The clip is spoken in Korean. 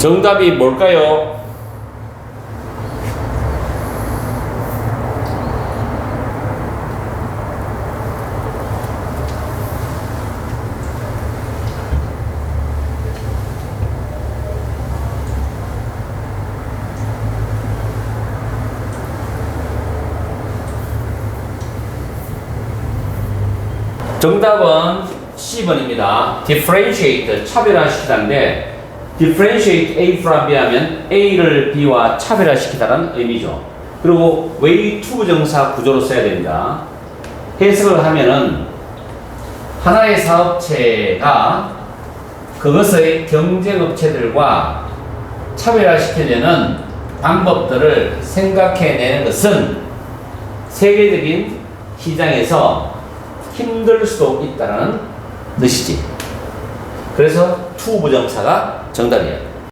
정답이 뭘까요? 정답은 C번입니다. differentiate, 차별화시키다인데 differentiate A from B 하면 A를 B와 차별화시키다라는 의미죠. 그리고 way to 부정사 구조로 써야 됩니다. 해석을 하면은 하나의 사업체가 그것의 경쟁업체들과 차별화시키려는 방법들을 생각해내는 것은 세계적인 시장에서 힘들 수도 있다는 뜻이지. 그래서 투 부정사가 정답이야.